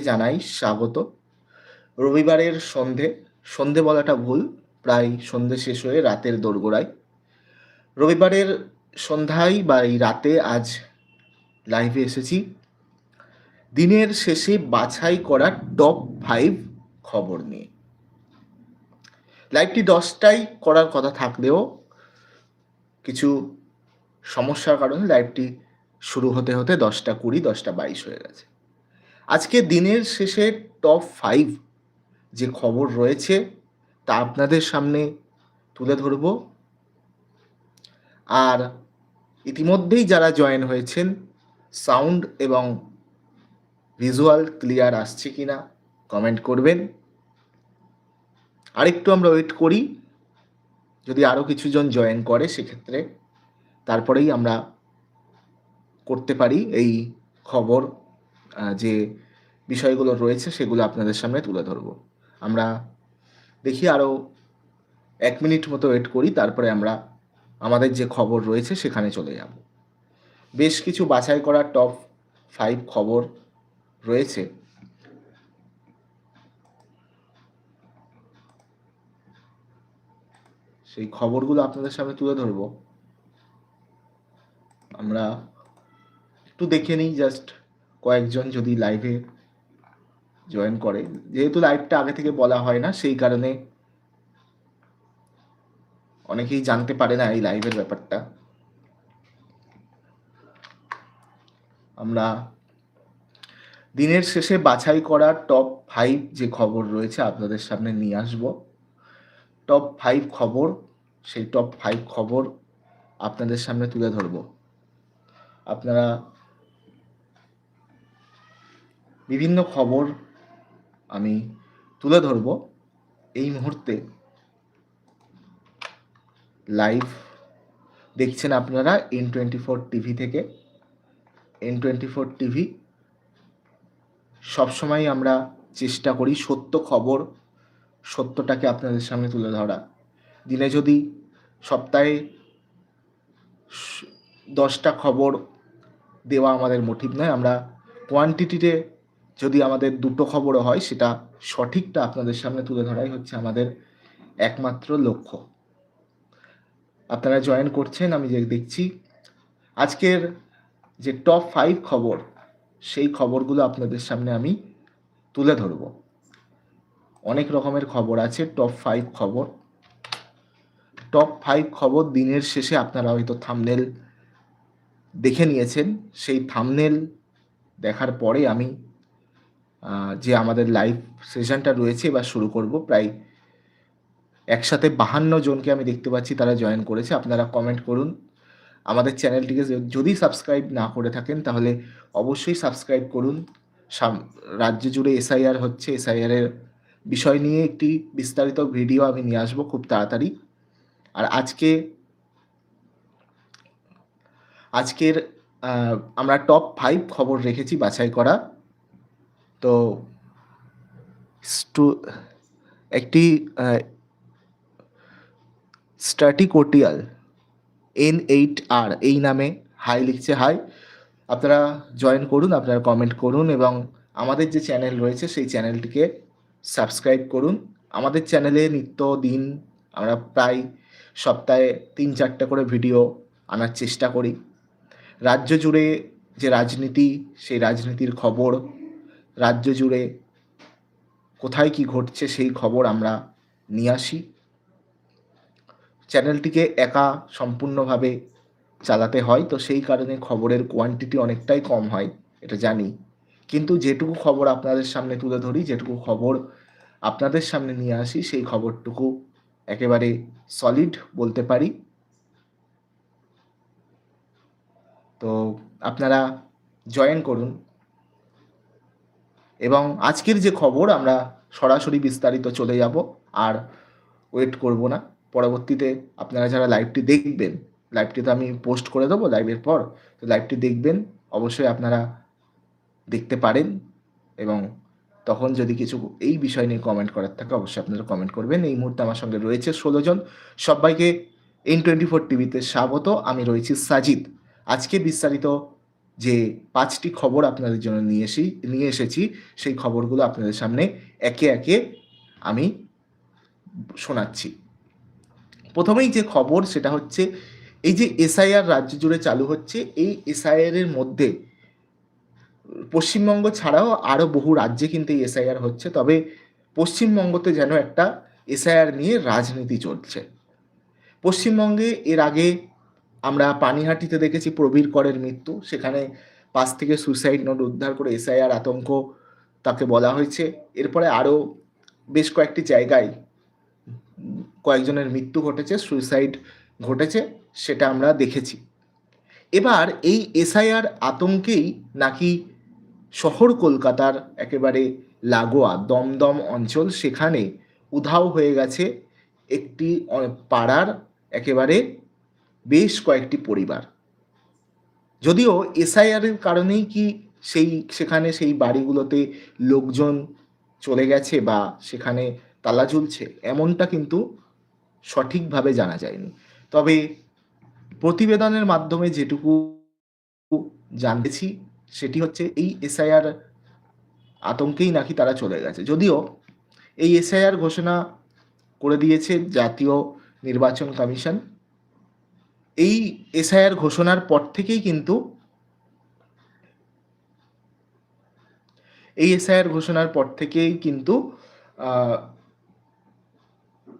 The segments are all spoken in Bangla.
জানাই স্বাগত। রবিবারের সন্ধে সন্ধে বলাটা ভুল, প্রায় সন্ধে শেষ হয়ে রাতের দোরগোড়ায়। রবিবারের সন্ধ্যায় বা এই রাতে আজ লাইভে এসেছি। দিনের শেষে বাছাই করা টপ ফাইভ খবর নিয়ে। লাইভটি দশটায় করার কথা থাকলেও কিছু সমস্যার কারণে লাইভটি শুরু হতে হতে দশটা কুড়ি, দশটা বাইশ হয়ে গেছে। আজকে দিনের শেষে টপ ফাইভ যে খবর রয়েছে তা আপনাদের সামনে তুলে ধরব। আর ইতিমধ্যেই যারা জয়েন হয়েছেন সাউন্ড এবং ভিজুয়াল ক্লিয়ার আসছে কি না কমেন্ট করবেন। আরেকটু আমরা ওয়েট করি, যদি আরও কিছুজন জয়েন করে সেক্ষেত্রে তারপরেই আমরা করতে পারি এই খবর যে বিষয়গুলো রয়েছে, সেগুলো আপনাদের সামনে তুলে ধরবো। আমরা দেখি আরও এক মিনিট মতো ওয়েট করি, তারপরে আমরা আমাদের যে খবর রয়েছে সেখানে চলে যাব। বেশ কিছু বাছাই করা টপ ফাইভ খবর রয়েছে। সেই খবরগুলো আপনাদের সামনে তুলে ধরবো। আমরা একটু দেখে নিই জাস্ট কয়েকজন যদি লাইভে জয়েন করে। যেহেতু লাইভটা আগে থেকে বলা হয় না, সেই কারণে অনেকেই জানতে পারে না এই লাইভের ব্যাপারটা। আমরা দিনের শেষে বাছাই করা টপ ফাইভ যে খবর রয়েছে আপনাদের সামনে নিয়ে আসব। টপ ফাইভ খবর, সেই টপ ফাইভ খবর আপনাদের সামনে তুলে ধরব। আপনারা বিভিন্ন খবর আমি তুলে ধরব এই মুহূর্তে। লাইভ দেখছেন আপনারা এন টোয়েন্টি ফোর টিভি থেকে। এন টোয়েন্টি ফোর টিভি সবসময় আমরা চেষ্টা করি সত্য খবর, সত্যটাকে আপনাদের সামনে তুলে ধরা। দিনে যদি সপ্তাহে দশটা খবর দেওয়া আমাদের মোটিভ নয়, আমরা কোয়ান্টিটিতে যদি আমাদের দুটো খবরও হয়, সেটা সঠিকটা আপনাদের সামনে তুলে ধরাই হচ্ছে আমাদের একমাত্র লক্ষ্য। আপনারা জয়েন করছেন, আমি যে দেখছি। আজকের যে টপ ফাইভ খবর, সেই খবরগুলো আপনাদের সামনে আমি তুলে ধরব। অনেক রকমের খবর আছে টপ ফাইভ খবর। টপ ফাইভ খবর দিনের শেষে আপনারা হয়তো থামনেল দেখে নিয়েছেন। সেই থামনেল দেখার পরে আমি যে আমাদের লাইভ সেশনটা রয়েছে, এবার শুরু করব। প্রায় একসাথে বাহান্ন জনকে আমি দেখতে পাচ্ছি তারা জয়েন করেছে। আপনারা কমেন্ট করুন। আমাদের চ্যানেলটিকে যদি সাবস্ক্রাইব না করে থাকেন, তাহলে অবশ্যই সাবস্ক্রাইব করুন। রাজ্য জুড়ে এসআইআর হচ্ছে। এসআইআরের বিষয় নিয়ে একটি বিস্তারিত ভিডিও আমি নিয়ে আসব খুব তাড়াতাড়ি। আর আজকে, আজকের আমরা টপ ফাইভ খবর রেখেছি বাছাই করা। তো একটি স্ট্র্যাটিকোটিয়াল এন এইট আর এই নামে হাই লিখছে হাই আপনারা জয়েন করুন, আপনারা কমেন্ট করুন এবং আমাদের যে চ্যানেল রয়েছে, সেই চ্যানেলটিকে সাবস্ক্রাইব করুন। আমাদের চ্যানেলে নিত্য দিন আমরা প্রায় সপ্তাহে তিন চারটে করে ভিডিও আনার চেষ্টা করি। রাজ্য জুড়ে যে রাজনীতি, সেই রাজনীতির খবর রাজ্য জুড়ে কোথায় কি ঘটছে সেই খবর আমরা নিয়ে আসি। চ্যানেলটিকে একা সম্পূর্ণভাবে চালাতে হয়, তো সেই কারণে খবরের কোয়ান্টিটি অনেকটাই কম হয়, এটা জানি। কিন্তু যেটুকু খবর আপনাদের সামনে তুলে ধরি, যেটুকু খবর আপনাদের সামনে নিয়ে আসি, সেই খবরটুকু একেবারে সলিড বলতে পারি। তো আপনারা জয়েন করুন এবং আজকের যে খবর, আমরা সরাসরি বিস্তারিত চলে যাব। আর ওয়েট করব না। পরবর্তীতে আপনারা যারা লাইভটি দেখবেন লাইভটি তো আমি পোস্ট করে দেবো লাইভের পর, তো লাইভটি দেখবেন। অবশ্যই আপনারা দেখতে পারেন এবং তখন যদি কিছু এই বিষয় নিয়ে কমেন্ট করার থাকে, অবশ্যই আপনারা কমেন্ট করবেন। এই মুহূর্তে আমার সঙ্গে রয়েছে ষোলো জন। সবাইকে এন টোয়েন্টি ফোর টিভিতে স্বাগত। আমি রয়েছি সাজিদ আজকে বিস্তারিত যে পাঁচটি খবর আপনাদের জন্য নিয়ে এসি, নিয়ে এসেছি, সেই খবরগুলো আপনাদের সামনে একে একে আমি শোনাচ্ছি। প্রথমেই যে খবর সেটা হচ্ছে, এই যে এসআইআর রাজ্য জুড়ে চালু হচ্ছে, এই এসআইআর এর মধ্যে পশ্চিমবঙ্গ ছাড়াও আরও বহু রাজ্যে কিন্তু এই এসআইআর হচ্ছে, তবে পশ্চিমবঙ্গতে যেন একটা এসআইআর নিয়ে রাজনীতি চলছে। পশ্চিমবঙ্গে এর আগে আমরা পানিহাটিতে দেখেছি প্রবীর করের মৃত্যু। সেখানে পাশ থেকে সুইসাইড নোট উদ্ধার করে এসআইআর আতঙ্ক তাকে বলা হয়েছে। এরপরে আরও বেশ কয়েকটি জায়গায় কয়েকজনের মৃত্যু ঘটেছে সুইসাইড ঘটেছে, সেটা আমরা দেখেছি। এবার এই এসআইআর আতঙ্কেই নাকি শহর কলকাতার একেবারে লাগোয়া, দমদম অঞ্চল, সেখানে উধাও হয়ে গেছে একটি পাড়ার একেবারে বেশ কয়েকটি পরিবার। যদিও এসআইআরের কারণেই কি সেই, সেখানে সেই বাড়িগুলোতে লোকজন চলে গেছে বা সেখানে তালা ঝুলছে, এমনটা কিন্তু সঠিকভাবে জানা যায়নি। তবে প্রতিবেদনের মাধ্যমে যেটুকু জানতেছি, সেটি হচ্ছে এই এসআইআর আতঙ্কেই নাকি তারা চলে গেছে। যদিও এই এসআইআর ঘোষণা করে দিয়েছে জাতীয় নির্বাচন কমিশন এই এসআইআর ঘোষণার পর থেকেই কিন্তু এই এসআইআর ঘোষণার পর থেকেই কিন্তু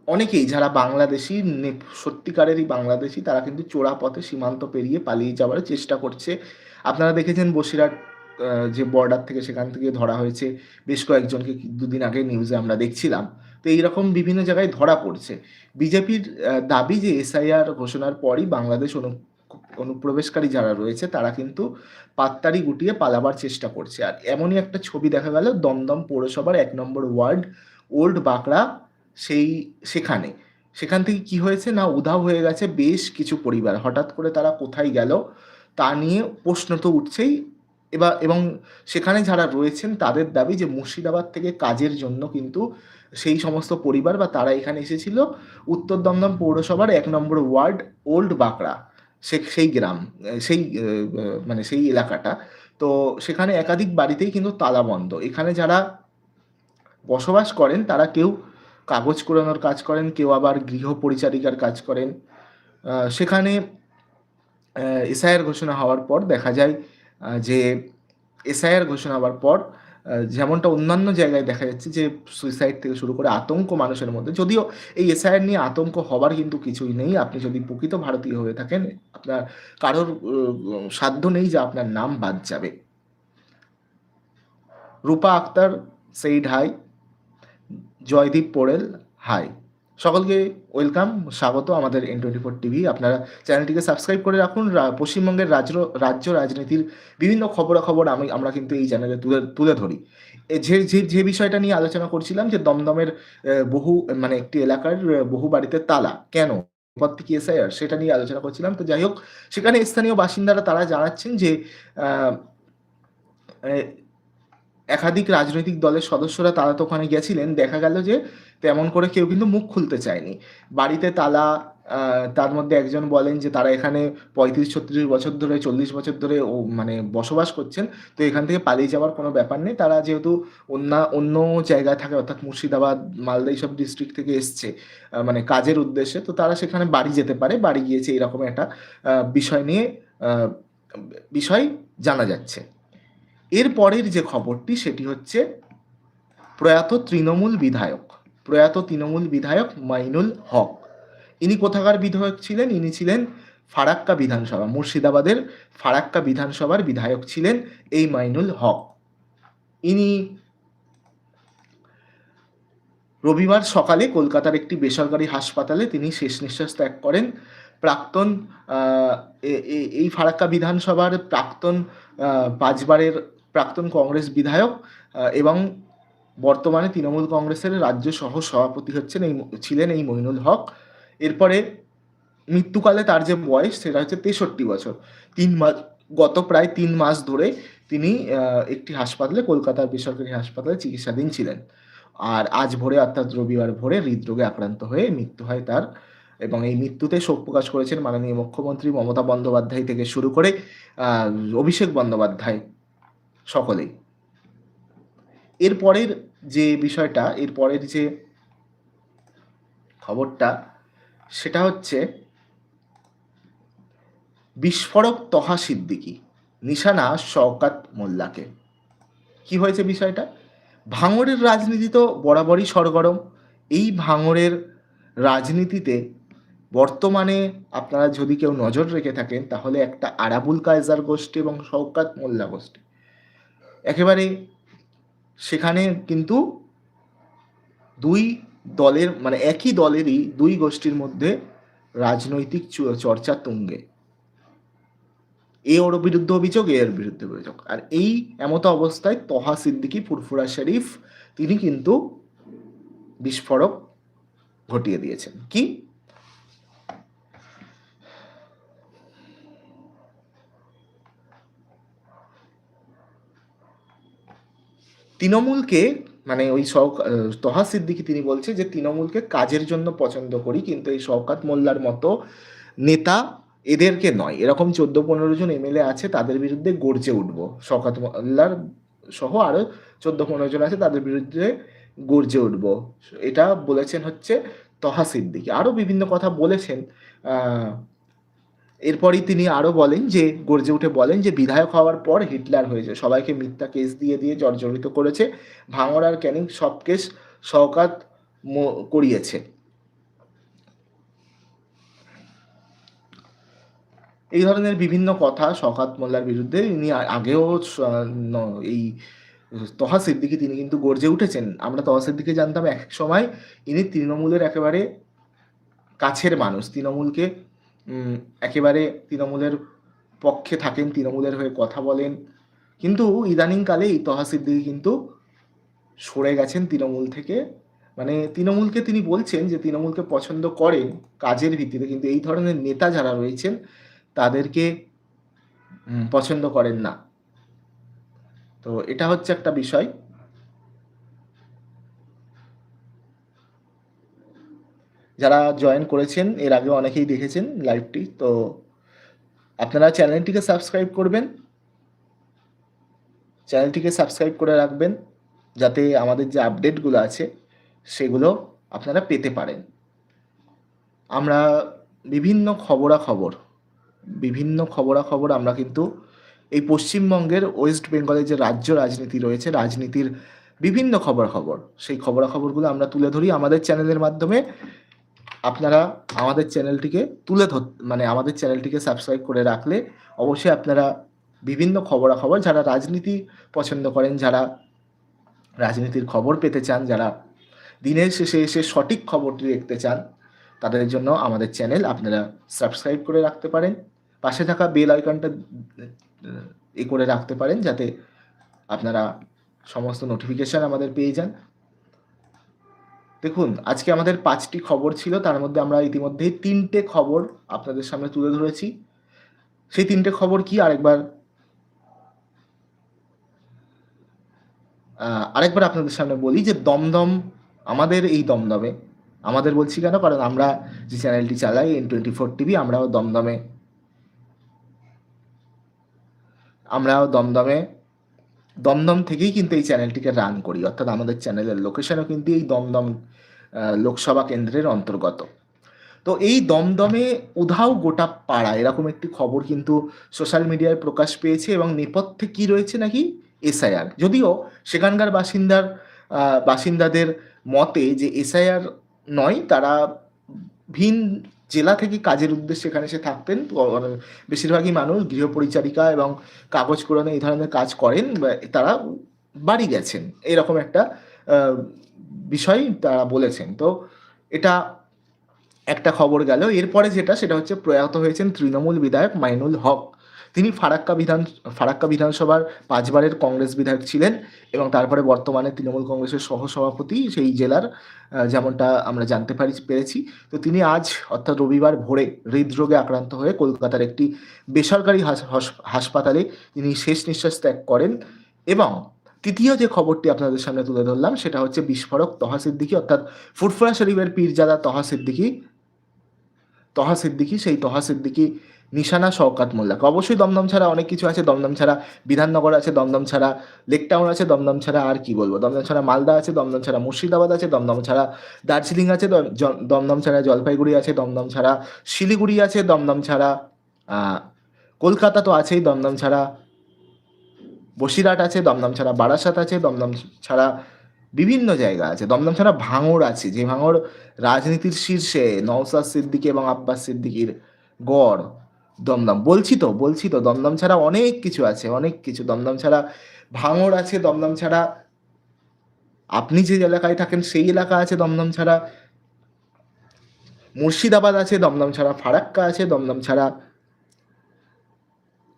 অনেকেই যারা বাংলাদেশি সত্যিকারেরই বাংলাদেশি, তারা কিন্তু চোরা পথে সীমান্ত পেরিয়ে পালিয়ে যাওয়ার চেষ্টা করছে। আপনারা দেখেছেন বসিরহাট যে বর্ডার থেকে সেখান থেকে ধরা হয়েছে, বেশ কয়েকজনকে দুদিন আগে নিউজে আমরা দেখছিলাম। তো এইরকম বিভিন্ন জায়গায় ধরা পড়ছে। বিজেপির দাবি যে এসআইআর ঘোষণার পরই বাংলাদেশ অনু, অনুপ্রবেশকারী যারা রয়েছে তারা কিন্তু পাত্তারি গুটিয়ে পালাবার চেষ্টা করছে। আর এমনই একটা ছবি দেখা গেল দমদম পৌরসভার এক নম্বর ওয়ার্ড, ওল্ড বাঁকড়া, সেই, সেখানে। সেখান থেকে কি হয়েছে না উধাও হয়ে গেছে, বেশ কিছু পরিবার। হঠাৎ করে তারা কোথায় গেল তা নিয়ে প্রশ্ন তো উঠছেই। এবার, এবং সেখানে যারা রয়েছেন, তাদের দাবি যে মুর্শিদাবাদ থেকে কাজের জন্য কিন্তু সেই সমস্ত পরিবার বা তারা এখানে এসেছিল। উত্তর দমদম পৌরসভার এক নম্বর ওয়ার্ড ওল্ড বাঁকড়া, সে, সেই গ্রাম, সেই মানে সেই এলাকাটা। তো সেখানে একাধিক বাড়িতেই কিন্তু তালা বন্ধ। এখানে যারা বসবাস করেন, তারা কেউ কাগজ কুড়ানোর কাজ করেন, কেউ আবার গৃহ পরিচারিকার কাজ করেন। সেখানে এসআইআর ঘোষণা হওয়ার পর দেখা যায় যে এসআইআর ঘোষণা হওয়ার পর যেমনটা অন্যান্য জায়গায় দেখা যাচ্ছে যে সুইসাইড থেকে শুরু করে আতঙ্ক মানুষের মধ্যে, যদিও এই এসআইআর নিয়ে আতঙ্ক হবার কিন্তু কিছুই নেই। আপনি যদি প্রকৃত ভারতীয় হয়ে থাকেন, আপনার কারোর সাধ্য নেই যে আপনার নাম বাদ যাবে। Rupa Akhtar said hi Joydeep Porel hi সকলকে ওয়েলকাম, স্বাগত আমাদের এন টোয়েন্টি ফোর টিভি আপনারা চ্যানেলটিকে সাবস্ক্রাইব করে রাখুন। পশ্চিমবঙ্গের রাজ্য রাজ্য রাজনীতির বিভিন্ন খবরাখবর আমি, আমরা কিন্তু এই চ্যানেলে তুলে তুলে ধরি। যে যে যে বিষয়টা নিয়ে আলোচনা করছিলাম যে দমদমের বহু মানে একটি এলাকার বহু বাড়িতে তালা, কেন? পদ কি এসআইআর? সেটা নিয়ে আলোচনা করছিলাম। তো যাই হোক, সেখানে স্থানীয় বাসিন্দারা তারা জানাচ্ছেন যে একাধিক রাজনৈতিক দলের সদস্যরা তারা তো ওখানে গেছিলেন। দেখা গেল যে তেমন করে কেউ কিন্তু মুখ খুলতে চায়নি। বাড়িতে তালা তার মধ্যে একজন বলেন যে তারা এখানে পঁয়ত্রিশ, ছত্রিশ বছর ধরে, চল্লিশ বছর ধরে ও মানে বসবাস করছেন। তো এখান থেকে পালিয়ে যাওয়ার কোনো ব্যাপার নেই। তারা যেহেতু অন্য অন্য জায়গায় থাকে, অর্থাৎ মুর্শিদাবাদ, মালদা এইসব ডিস্ট্রিক্ট থেকে এসছে মানে কাজের উদ্দেশ্যে, তো তারা সেখানে বাড়ি যেতে পারে। বাড়ি গিয়েছে এরকম একটা বিষয় নিয়ে বিষয় জানা যাচ্ছে। এর পরের যে খবরটি, সেটি হচ্ছে প্রয়াত তৃণমূল বিধায়ক। প্রয়াত তৃণমূল বিধায়ক মাইনুল হক। ইনি কোথাকার বিধায়ক ছিলেন? ইনি ছিলেন ফারাক্কা বিধানসভা, মুর্শিদাবাদের ফারাক্কা বিধানসভার বিধায়ক ছিলেন এই মাইনুল হক। ইনি রবিবার সকালে কলকাতার একটি বেসরকারি হাসপাতালে তিনি শেষ নিঃশ্বাস ত্যাগ করেন। প্রাক্তন এই ফারাক্কা বিধানসভার প্রাক্তন পাঁচবারের প্রাক্তন কংগ্রেস বিধায়ক এবং বর্তমানে তৃণমূল কংগ্রেসের রাজ্য সহ সভাপতি হচ্ছেন এই ছিলেন এই মইনুল হক। এরপরে মৃত্যুকালে তার যে বয়স, সেটা হচ্ছে তেষট্টি বছর। তিন মাস গত প্রায় তিন মাস ধরে তিনি একটি হাসপাতালে, কলকাতার বেসরকারি হাসপাতালে চিকিৎসাধীন ছিলেন। আর আজ ভোরে, অর্থাৎ রবিবার ভোরে, হৃদরোগে আক্রান্ত হয়ে মৃত্যু হয় তার। এবং এই মৃত্যুতে শোক প্রকাশ করেছেন মাননীয় মুখ্যমন্ত্রী মমতা বন্দ্যোপাধ্যায় থেকে শুরু করে অভিষেক বন্দ্যোপাধ্যায় সকলেই। এরপরের যে বিষয়টা, এরপরের যে খবরটা, সেটা হচ্ছে বিস্ফোরক তহা সিদ্দিকি, নিশানা শওকাত মোল্লাকে। কি হয়েছে বিষয়টা? ভাঙড়ের রাজনীতি তো বরাবরই সরগরম। এই ভাঙড়ের রাজনীতিতে বর্তমানে আপনারা যদি কেউ নজর রেখে থাকেন, তাহলে একটা আরাবুল কায়জার গোষ্ঠী এবং শওকাত মোল্লা গোষ্ঠী। একেবারে সেখানে কিন্তু দুই দলের মানে একই দলেরই দুই গোষ্ঠীর মধ্যে রাজনৈতিক চর্চা তুঙ্গে। এ ওর বিরুদ্ধে অভিযোগ এর বিরুদ্ধে অভিযোগ। আর এই এমতো অবস্থায় তহা সিদ্দিকি, ফুরফুরা শরীফ, তিনি কিন্তু বিস্ফোরক ঘটিয়ে দিয়েছেন। কি? তৃণমূলকে মানে ওই তহা সিদ্দিকি তিনি বলছে যে তৃণমূলকে কাজের জন্য পছন্দ করি, কিন্তু এই শওকাত মোল্লার মতো নেতা এদেরকে নয়। এরকম চোদ্দ পনেরো জন এমএলএ আছে, তাদের বিরুদ্ধে গর্জে উঠব। শওকাত মোল্লার সহ আরও চোদ্দ পনেরো জন আছে, তাদের বিরুদ্ধে গর্জে উঠব। এটা বলেছেন হচ্ছে তহা সিদ্দিকি। আরও বিভিন্ন কথা বলেছেন এরপরই তিনি আরও বলেন যে, গর্জে উঠে বলেন যে, বিধায়ক হওয়ার পর হিটলার হয়েছে সবাইকে মিথ্যা কেস দিয়ে দিয়ে জর্জরিত করেছে। ভাঙড় আর ক্যানিং সব কেস শওকাত করিয়েছে। এই ধরনের বিভিন্ন কথা শওকাত মোল্লার বিরুদ্ধে ইনি আগেও এই তহা সিদ্দিকি তিনি কিন্তু গর্জে উঠেছেন। আমরা তহা সিদ্দিকি জানতাম এক সময় ইনি তৃণমূলের একেবারে কাছের মানুষ। তৃণমূলকে একেবারে তৃণমূলের পক্ষে থাকেন, তৃণমূলের হয়ে কথা বলেন। কিন্তু ইদানিংকালে তহা সিদ্দিকি কিন্তু সরে গেছেন তৃণমূল থেকে। মানে তৃণমূলকে তিনি বলছেন যে তৃণমূলকে পছন্দ করেন কাজের ভিত্তিতে, কিন্তু এই ধরনের নেতা যারা রয়েছেন, তাদেরকে পছন্দ করেন না। তো এটা হচ্ছে একটা বিষয়। যারা জয়েন করেছেন, এর আগে অনেকেই দেখেছেন লাইভটি তো আপনারা চ্যানেলটিকে সাবস্ক্রাইব করবেন। চ্যানেলটিকে সাবস্ক্রাইব করে রাখবেন, যাতে আমাদের যে আপডেটগুলো আছে, সেগুলো আপনারা পেতে পারেন। আমরা বিভিন্ন খবরাখবর বিভিন্ন খবরাখবর আমরা কিন্তু এই পশ্চিমবঙ্গের ওয়েস্ট বেঙ্গলের যে রাজ্য রাজনীতি রয়েছে, রাজনীতির বিভিন্ন খবরাখবর, সেই খবরাখবরগুলো আমরা তুলে ধরি আমাদের চ্যানেলের মাধ্যমে। আপনারা আমাদের চ্যানেলটিকে তুলে ধর মানে আমাদের চ্যানেলটিকে সাবস্ক্রাইব করে রাখলে অবশ্যই আপনারা বিভিন্ন খবরাখবর, যারা রাজনীতি পছন্দ করেন, যারা রাজনীতির খবর পেতে চান, যারা দিনের শেষে এসে সঠিক খবরটি দেখতে চান, তাদের জন্য আমাদের চ্যানেল আপনারা সাবস্ক্রাইব করে রাখতে পারেন। পাশে থাকা বেল আইকনটা এ করে রাখতে পারেন, যাতে আপনারা সমস্ত নোটিফিকেশান আমাদের পেয়ে যান। দেখুন, আজকে আমাদের পাঁচটি খবর ছিল, তার মধ্যে আমরা ইতিমধ্যেই তিনটে খবর আপনাদের সামনে তুলে ধরেছি। সেই তিনটে খবর কি? আরেকবার আরেকবার আপনাদের সামনে বলি যে দমদম, আমাদের এই দমদমে, আমাদের বলছি কেন? কারণ আমরা যে চ্যানেলটি চালাই এন টোয়েন্টি ফোর টিভি আমরাও দমদমে আমরাও দমদমে দমদম থেকেই কিন্তু এই চ্যানেলটিকে রান করি। অর্থাৎ আমাদের চ্যানেলের লোকেশনও কিন্তু এই দমদম লোকসভা কেন্দ্রের অন্তর্গত। তো এই দমদমে উধাও গোটা পাড়া, এরকম একটি খবর কিন্তু সোশ্যাল মিডিয়ায় প্রকাশ পেয়েছে এবং নেপথ্যে কি রয়েছে নাকি? এসআইআর যদিও সেখানকার বাসিন্দার বাসিন্দাদের মতে যে এসআইআর নয়, তারা ভিন জেলা থেকে কাজের উদ্দেশ্যে এখানে এসে থাকতেন। বেশিরভাগই মানুষ গৃহপরিচারিকা এবং কাগজ কোরআনে এই ধরনের কাজ করেন তারা বাড়ি গেছেন। এরকম একটা বিষয় তারা বলেছেন। তো এটা একটা খবর গেল। এরপরে যেটা, সেটা হচ্ছে প্রয়াত হয়েছেন তৃণমূল বিধায়ক মাইনুল হক। তিনি ফারাক্কা বিধান, ফারাক্কা বিধানসভার পাঁচবারের কংগ্রেস বিধায়ক ছিলেন এবং তারপরে বর্তমানে তৃণমূল কংগ্রেসের সহসভাপতি সেই জেলার যেমনটা আমরা জানতে পারি, পেরেছি। তো তিনি আজ, অর্থাৎ রবিবার ভোরে হৃদরোগে আক্রান্ত হয়ে কলকাতার একটি বেসরকারি হাসপাতালে তিনি শেষ নিঃশ্বাস ত্যাগ করেন এবং তৃতীয় যে খবরটি আপনাদের সামনে তুলে ধরলাম, সেটা হচ্ছে বিস্ফোরক তহা সিদ্দিকি, অর্থাৎ ফুরফুরা শরীফের পীরজাদা তহা সিদ্দিকি তহা সিদ্দিকি, সেই তহা সিদ্দিকি নিশানা শওকাত মোল্লাক অবশ্যই দমদম ছাড়া অনেক কিছু আছে দমদম ছাড়া বিধাননগর আছে দমদম ছাড়া লেক টাউন আছে দমদম ছাড়া আর কি বলব দমদম ছাড়া মালদা আছে দমদম ছাড়া মুর্শিদাবাদ আছে দমদম ছাড়া দার্জিলিং আছে দম- দমদম ছাড়া জলপাইগুড়ি আছে দমদম ছাড়া শিলিগুড়ি আছে দমদম ছাড়া কলকাতা তো আছেই দমদম ছাড়া বসিরহাট আছে দমদম ছাড়া বারাসাত আছে দমদম ছাড়া বিভিন্ন জায়গা আছে দমদম ছাড়া ভাঙড় আছে যে ভাঙড় রাজনীতির শীর্ষে নওসাদ সিদ্দিকি এবং আব্বাস সিদ্দিকীর গড় দমদম। বলছি তো বলছি তো, দমদম ছাড়া অনেক কিছু আছে, অনেক কিছু। দমদম ছাড়া ভাঙড় আছে, দমদম ছাড়া আপনি যে এলাকায় থাকেন, সেই এলাকা আছে দমদম ছাড়া। মুর্শিদাবাদ আছে, দমদম ছাড়া ফারাক্কা আছে, দমদম ছাড়া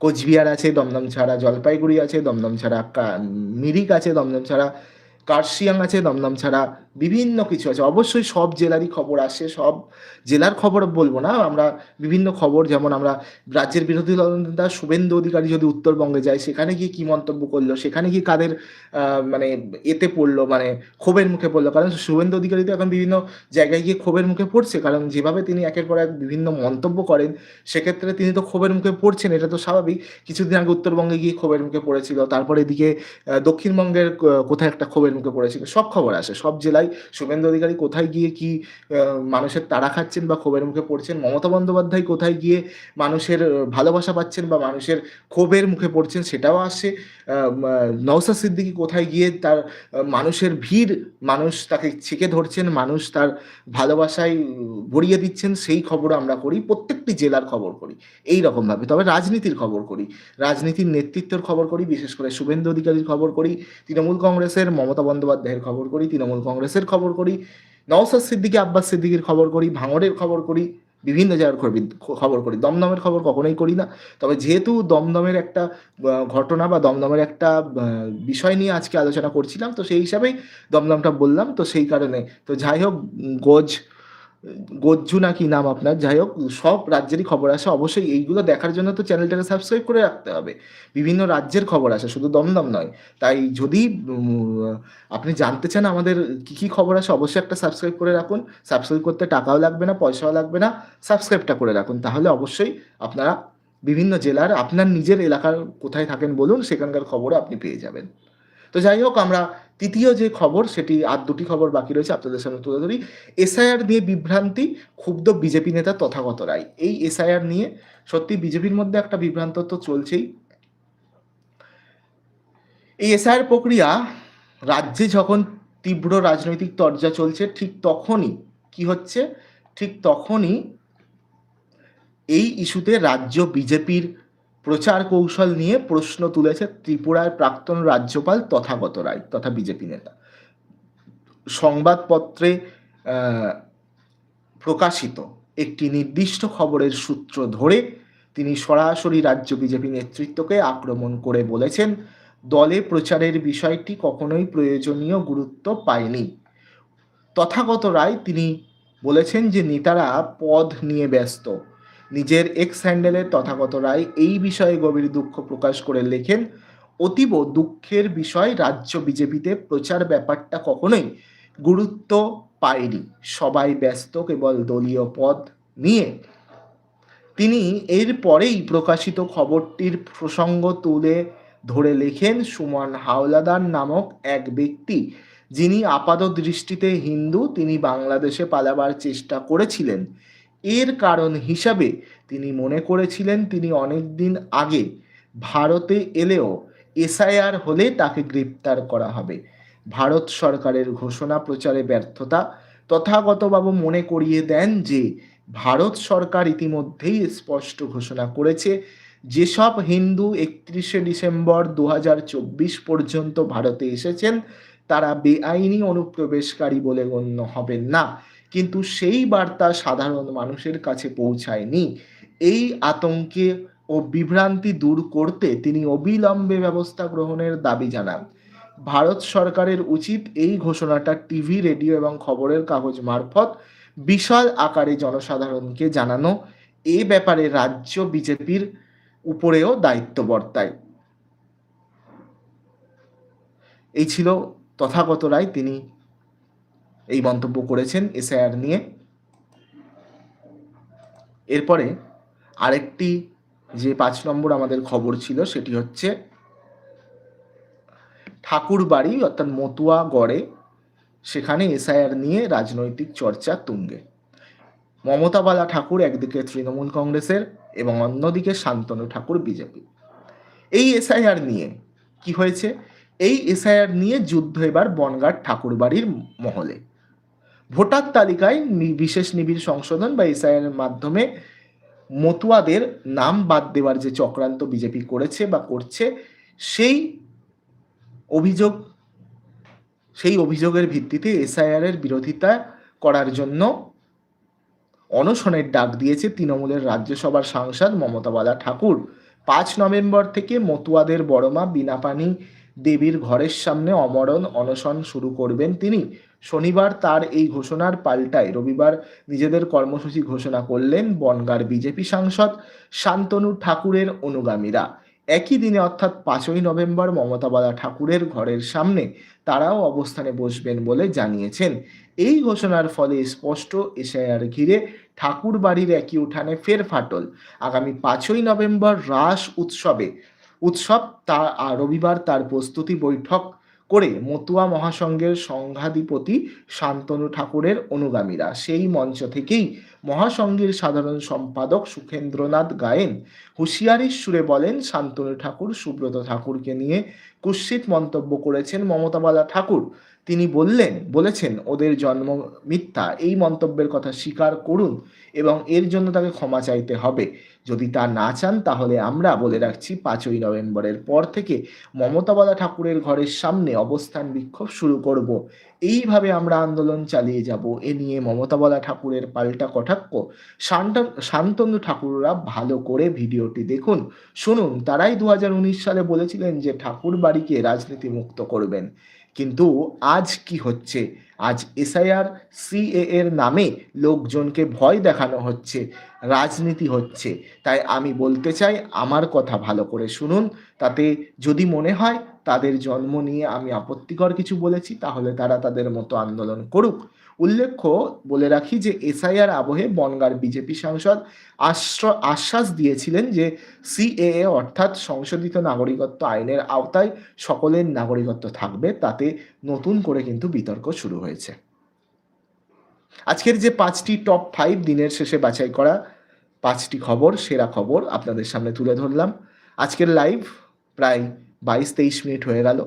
কোচবিহার আছে, দমদম ছাড়া জলপাইগুড়ি আছে, দমদম ছাড়া মিরিক আছে, দমদম ছাড়া কার্শিয়াং আছে, দমদম ছাড়া বিভিন্ন কিছু আছে। অবশ্যই সব জেলারই খবর আসে, সব জেলার খবর বলব না। আমরা বিভিন্ন খবর, যেমন আমরা রাজ্যের বিরোধী দলনেতা শুভেন্দু অধিকারী যদি উত্তরবঙ্গে যায়, সেখানে গিয়ে কি মন্তব্য করল? সেখানে গিয়ে কাদের মানে এতে পড়ল? মানে ক্ষোভের মুখে পড়ল? কারণ শুভেন্দু অধিকারী তো এখন বিভিন্ন জায়গায় গিয়ে ক্ষোভের মুখে পড়ছে। কারণ যেভাবে তিনি একের পর এক বিভিন্ন মন্তব্য করেন, সেক্ষেত্রে তিনি তো ক্ষোভের মুখে পড়ছেন, এটা তো স্বাভাবিক। কিছুদিন আগে উত্তরবঙ্গে গিয়ে ক্ষোভের মুখে পড়েছিল। তারপরে এদিকে দক্ষিণবঙ্গের কোথায় একটা ক্ষোভের মুখে পড়েছিল? সব খবর আসে, সব জেলায় শুভেন্দু অধিকারী কোথায় গিয়ে কি মানুষের তাড়া খাচ্ছেন বা ক্ষোভের মুখে পড়ছেন? মমতা বন্দ্যোপাধ্যায় কোথায় গিয়ে মানুষের ভালোবাসা পাচ্ছেন বা মানুষের ক্ষোভের মুখে পড়ছেন সেটাও আসে নওসা সিদ্দিকী কোথায় গিয়ে তার মানুষের ভিড়, মানুষ তাকে ছেঁকে ধরছেন, মানুষ তার ভালোবাসায় ভরিয়ে দিচ্ছেন, সেই খবর আমরা করি, প্রত্যেকটি জেলার খবর করি, এই রকমভাবে তবে রাজনীতির খবর করি, রাজনীতির নেতৃত্বের খবর করি, বিশেষ করে শুভেন্দু অধিকারীর খবর করি, তৃণমূল কংগ্রেসের, মমতা বন্দ্যোপাধ্যায়ের খবর করি, তৃণমূল কংগ্রেসের খবর করি নওসাদ সিদ্দিকী, আব্বাস সিদ্দিকীর খবর করি, ভাঙড়ের খবর করি, বিভিন্ন জায়গার খবর- করি। দমদমের খবর কখনোই করি না। তবে যেহেতু দমদমের একটা ঘটনা বা দমদমের একটা বিষয় নিয়ে আজকে আলোচনা করছিলাম, তো সেই হিসাবেই দমদমটা বললাম। তো সেই কারণে, তো যাই হোক গোজ গজ্জু না কি নাম আপনার? যাই হোক, সব রাজ্যেরই খবর আসে। অবশ্যই এইগুলো দেখার জন্য তো চ্যানেলটাকে সাবস্ক্রাইব করে রাখতে হবে। বিভিন্ন রাজ্যের খবর আসে, শুধু দমদম নয়। তাই যদি আপনি জানতে চান আমাদের কি কি খবর আসে, অবশ্যই একটা সাবস্ক্রাইব করে রাখুন। সাবস্ক্রাইব করতে টাকাও লাগবে না, পয়সাও লাগবে না। সাবস্ক্রাইবটা করে রাখুন। তাহলে অবশ্যই আপনারা বিভিন্ন জেলার, আপনার নিজের এলাকার কোথায় থাকেন বলুন, সেখানকার খবরও আপনি পেয়ে যাবেন। তো যাই হোক, আমরা তৃতীয় যে খবর, সেটি আর দুটি খবর বাকি রয়েছে আপনাদের সামনে তুলে ধরি। এসআইআর নিয়ে বিভ্রান্তি, ক্ষুব্ধ বিজেপি নেতা তথাগত রায়। এই এসআইআর নিয়ে সত্যি বিজেপির মধ্যে একটা বিভ্রান্ত তো চলছেই। এই এসআইআর প্রক্রিয়া রাজ্যে যখন তীব্র রাজনৈতিক তরজা চলছে, ঠিক তখনই কি হচ্ছে? ঠিক তখনই এই ইস্যুতে রাজ্য বিজেপির প্রচার কৌশল নিয়ে প্রশ্ন তুলেছে ত্রিপুরার প্রাক্তন রাজ্যপাল তথাগত রায় তথা বিজেপি নেতা। সংবাদপত্রে প্রকাশিত একটি নির্দিষ্ট খবরের সূত্র ধরে তিনি সরাসরি রাজ্য বিজেপি নেতৃত্বকে আক্রমণ করে বলেছেন, দলে প্রচারের বিষয়টি কখনোই প্রয়োজনীয় গুরুত্ব পায়নি। তথাগত রায় তিনি বলেছেন যে নেতারা পদ নিয়ে ব্যস্ত নিজের এক্স হ্যান্ডেলে তথাগত রায় এই বিষয়ে গভীর দুঃখ প্রকাশ করে লেখেন, অতীব দুঃখের বিষয় রাজ্য বিজেপিতে প্রচার ব্যাপারটা কখনোই গুরুত্ব পায়নি। সবাই ব্যস্ত, কেবল দলীয় পদ নিয়ে। তিনি এর পরেই প্রকাশিত খবরটির প্রসঙ্গ তুলে ধরে লেখেন, সুমন হাওলাদার নামক এক ব্যক্তি যিনি আপাত দৃষ্টিতে হিন্দু, তিনি বাংলাদেশে পালাবার চেষ্টা করেছিলেন। এর কারণ হিসাবে তিনি মনে করেছিলেন তিনি অনেকদিন আগে ভারতে এলেও এসআইআর হলে তাকে গ্রেপ্তার করা হবে। ভারত সরকারের ঘোষণা প্রচারে ব্যর্থতা তথাগতবাবু মনে করিয়ে দেন যে ভারত সরকার ইতিমধ্যেই স্পষ্ট ঘোষণা করেছে যেসব হিন্দু একত্রিশে ডিসেম্বর দু হাজার চব্বিশ পর্যন্ত ভারতে এসেছেন তারা বেআইনি অনুপ্রবেশকারী বলে গণ্য হবেন না। কিন্তু সেই বার্তা সাধারণ মানুষের কাছে পৌঁছায়নি। এই আতঙ্কে ও বিভ্রান্তি দূর করতে তিনি অবিলম্বে ব্যবস্থা গ্রহণের দাবি জানান। ভারত সরকারের উচিত এই ঘোষণাটা টিভি, রেডিও এবং খবরের কাগজ মারফত বিশাল আকারে জনসাধারণকে জানানো। এ ব্যাপারে রাজ্য বিজেপির উপরেও দায়িত্ব বর্তায়। এই ছিল তথাগত রায়। তিনি এই মন্তব্য করেছেন এসআইআর নিয়ে। এরপরে আরেকটি যে পাঁচ নম্বর আমাদের খবর ছিল, সেটি হচ্ছে ঠাকুর বাড়ি অর্থাৎ মতুয়া গড়ে, সেখানে এসআইআর নিয়ে রাজনৈতিক চর্চা তুঙ্গে। মমতা বালা ঠাকুর একদিকে তৃণমূল কংগ্রেসের এবং অন্যদিকে শান্তনু ঠাকুর বিজেপি। এই এসআইআর নিয়ে কি হয়েছে? এই এসআইআর নিয়ে যুদ্ধ এবার বনগাঁ ঠাকুরবাড়ির মহলে। ভোটার তালিকায় বিশেষ নিবিড় সংশোধন বা এসআইআর মাধ্যমে মতুয়াদের নাম বাদ দেওয়ার যে চক্রান্ত বিজেপি করেছে বা করছে, সেই অভিযোগ, সেই অভিযোগের ভিত্তিতে এসআইআর এর বিরোধিতা করার জন্য অনশনের ডাক দিয়েছে তৃণমূলের রাজ্যসভার সাংসদ মমতা বালা ঠাকুর পাঁচ নভেম্বর থেকে মতুয়াদের বড়মা, বিনাপানি দেবীর ঘরের সামনে অমরণ অনশন শুরু করবেন তিনি। শনিবার তার এই ঘোষণার পাল্টায়। রবিবার নিজেদের কর্মসূচি ঘোষণা করলেন বনগার বিজেপি সাংসদ শান্তনু ঠাকুরের অনুগামীরা। একই দিনে অর্থাৎ পাঁচই নভেম্বর মমতা বালা ঠাকুরের ঘরের সামনে তারাও অবস্থানে বসবেন বলে জানিয়েছেন। এই ঘোষণার ফলে স্পষ্ট এশায়ার ঘিরে ঠাকুর বাড়ির একই উঠানে ফের ফাটল আগামী পাঁচই নভেম্বর রাস উৎসবে। উৎসব তা রবিবার তার প্রস্তুতি বৈঠক করে মতুয়া মহাসংঘের সংঘাধিপতি শান্তনু ঠাকুরের অনুগামীরা। সেই মঞ্চ থেকেই মহাসংঘের সাধারণ সম্পাদক সুখেন্দ্রনাথ গায়েন হুঁশিয়ারির সুরে বলেন, শান্তনু ঠাকুর, সুব্রত ঠাকুরকে নিয়ে কুৎসিত মন্তব্য করেছেন মমতাবালা ঠাকুর। তিনি বললেন, বলেছেন, ওদের জন্ম মিথ্যা। এই মন্তব্যের কথা স্বীকার করুন এবং এর জন্য তাকে ক্ষমা চাইতে হবে। যদি তা না চান, তাহলে আমরা বলে রাখছি, পাঁচই নভেম্বরের পর থেকে মমতা বালা ঠাকুরের ঘরের সামনে অবস্থান বিক্ষোভ শুরু করব। এইভাবে আমরা আন্দোলন চালিয়ে যাব। এ নিয়ে মমতা বালা ঠাকুরের পাল্টা কটাক্ষ। শান্ত- শান্তনু ঠাকুররা ভালো করে ভিডিওটি দেখুন। শুনুন, তারাই দু হাজার উনিশ সালে বলেছিলেন যে ঠাকুর বাড়িকে রাজনীতি মুক্ত করবেন। কিন্তু আজ কি হচ্ছে? আজ এসআইআর সিএ এর নামে লোকজনকে ভয় দেখানো হচ্ছে, রাজনীতি হচ্ছে। তাই আমি বলতে চাই, আমার কথা ভালো করে শুনুন। তাতে যদি মনে হয়, তাদের জন্ম নিয়ে আমি আপত্তিকর কিছু বলেছি, তাহলে তারা তাদের মতো আন্দোলন করুক। উল্লেখ্য, বলে রাখি যে এসআইআর আবহে বনগার বিজেপি সাংসদ আশ্বাস দিয়েছিলেন যে সিএএ অর্থাৎ সংশোধিত নাগরিকত্ব আইনের আওতায় সকলের নাগরিকত্ব থাকবে, তাতে নতুন করে কিন্তু বিতর্ক শুরু হয়েছে। আজকের যে পাঁচটি টপ ফাইভ দিনের শেষে বাছাই করা পাঁচটি খবর, সেরা খবর আপনাদের সামনে তুলে ধরলাম। আজকের লাইভ প্রায় বাইশ তেইশ মিনিট হয়ে গেল।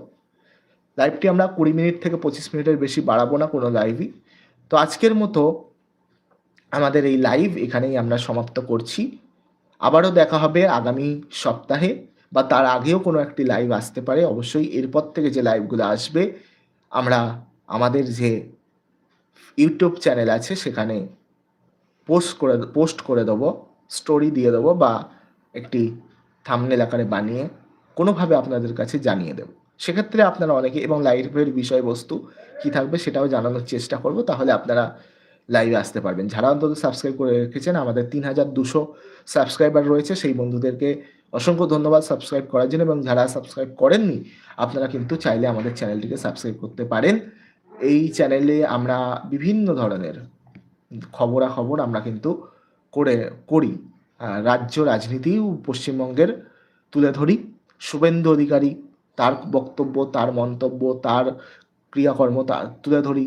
লাইভটি আমরা কুড়ি মিনিট থেকে পঁচিশ মিনিটের বেশি বাড়াবো না কোনো লাইভই তো আজকের মতো আমাদের এই লাইভ এখানেই আমরা সমাপ্ত করছি। আবারও দেখা হবে আগামী সপ্তাহে বা তার আগেও কোনো একটি লাইভ আসতে পারে। অবশ্যই এরপর থেকে যে লাইভগুলো আসবে, আমরা আমাদের যে ইউটিউব চ্যানেল আছে সেখানে পোস্ট করে পোস্ট করে দেবো স্টোরি দিয়ে দেবো বা একটি থামনেল আকারে বানিয়ে কোনোভাবে আপনাদের কাছে জানিয়ে দেবো। সেক্ষেত্রে আপনারা অনেকে, এবং লাইভের বিষয়বস্তু কি থাকবে সেটাও জানানোর চেষ্টা করব, তাহলে আপনারা লাইভে আসতে পারবেন। যারা অন্তত সাবস্ক্রাইব করে রেখেছেন, আমাদের তিন হাজার দুশো সাবস্ক্রাইবার রয়েছে, সেই বন্ধুদেরকে অসংখ্য ধন্যবাদ সাবস্ক্রাইব করার জন্য, এবং যারা সাবস্ক্রাইব করেননি, আপনারা কিন্তু চাইলে আমাদের চ্যানেলটিকে সাবস্ক্রাইব করতে পারেন। এই চ্যানেলে আমরা বিভিন্ন ধরনের খবরাখবর আমরা কিন্তু করে, করি। রাজ্য রাজনীতি পশ্চিমবঙ্গের তুলে ধরি। শুভেন্দু অধিকারী তার বক্তব্য, তার মন্তব্য, তার ক্রিয়াকর্ম তার তুলে ধরি।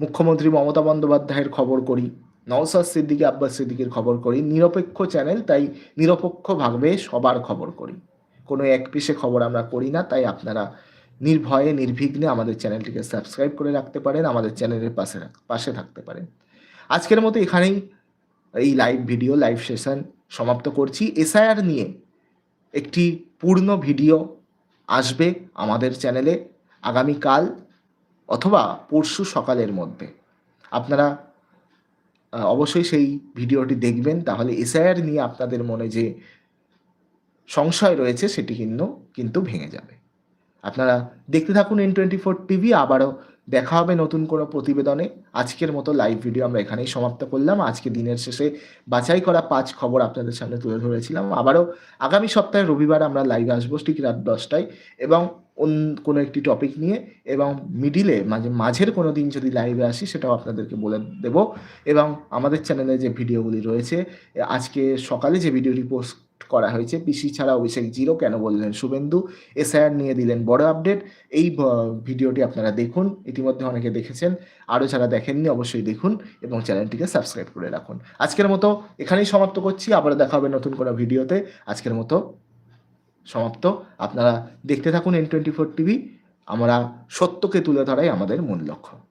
মুখ্যমন্ত্রী মমতা বন্দ্যোপাধ্যায়ের খবর করি নওসাদ সিদ্দিকী, আব্বাস সিদ্দিকির খবর করি, নিরপেক্ষ চ্যানেল, তাই নিরপেক্ষভাবে সবার খবর করি। কোনো এক পিসে খবর আমরা করি না, তাই আপনারা নির্ভয়ে, নির্বিঘ্নে আমাদের চ্যানেলটিকে সাবস্ক্রাইব করে রাখতে পারেন, আমাদের চ্যানেলের পাশে পাশে থাকতে পারেন। আজকের মতো এখানেই এই লাইভ ভিডিও লাইভ সেশন সমাপ্ত করছি। এসআইআর নিয়ে একটি পূর্ণ ভিডিও আসবে আমাদের চ্যানেলে আগামীকাল অথবা পরশু সকালের মধ্যে। আপনারা অবশ্যই সেই ভিডিওটি দেখবেন। তাহলে এসআইআর নিয়ে আপনাদের মনে যে সংশয় রয়েছে, সেটি কিন্তু কিন্তু ভেঙে যাবে। আপনারা দেখতে থাকুন এন টোয়েন্টি ফোর টিভি আবারও দেখা হবে নতুন কোনো প্রতিবেদনে। আজকের মতো লাইভ ভিডিও আমরা এখানেই সমাপ্ত করলাম। আজকে দিনের শেষে বাছাই করা পাঁচ খবর আপনাদের সামনে তুলে ধরেছিলাম। আবারও আগামী সপ্তাহে রবিবার আমরা লাইভে আসব ঠিক রাত দশটায় এবং অন্য কোনো একটি টপিক নিয়ে এবং মিডিলে মাঝে, মাঝের কোনো দিন যদি লাইভে আসি সেটাও আপনাদেরকে বলে দেব। এবং আমাদের চ্যানেলে যে ভিডিওগুলি রয়েছে, আজকে সকালে যে ভিডিওটি পোস্ট করা হয়েছে। পিসি ছাড়া অভিষেক জিরো, কেন বললেন শুভেন্দু? এসআইআর নিয়ে দিলেন বড় আপডেট এই ভিডিওটি আপনারা দেখুন। ইতিমধ্যে অনেকে দেখেছেন। আরও যারা দেখেননি, অবশ্যই দেখুন এবং চ্যানেলটিকে সাবস্ক্রাইব করে রাখুন। আজকের মতো এখানেই সমাপ্ত করছি। আবার দেখা হবে নতুন কোনো ভিডিওতে। আজকের মতো সমাপ্ত। আপনারা দেখতে থাকুন এন টোয়েন্টি ফোর টিভি আমরা সত্যকে তুলে ধরাই আমাদের মূল লক্ষ্য।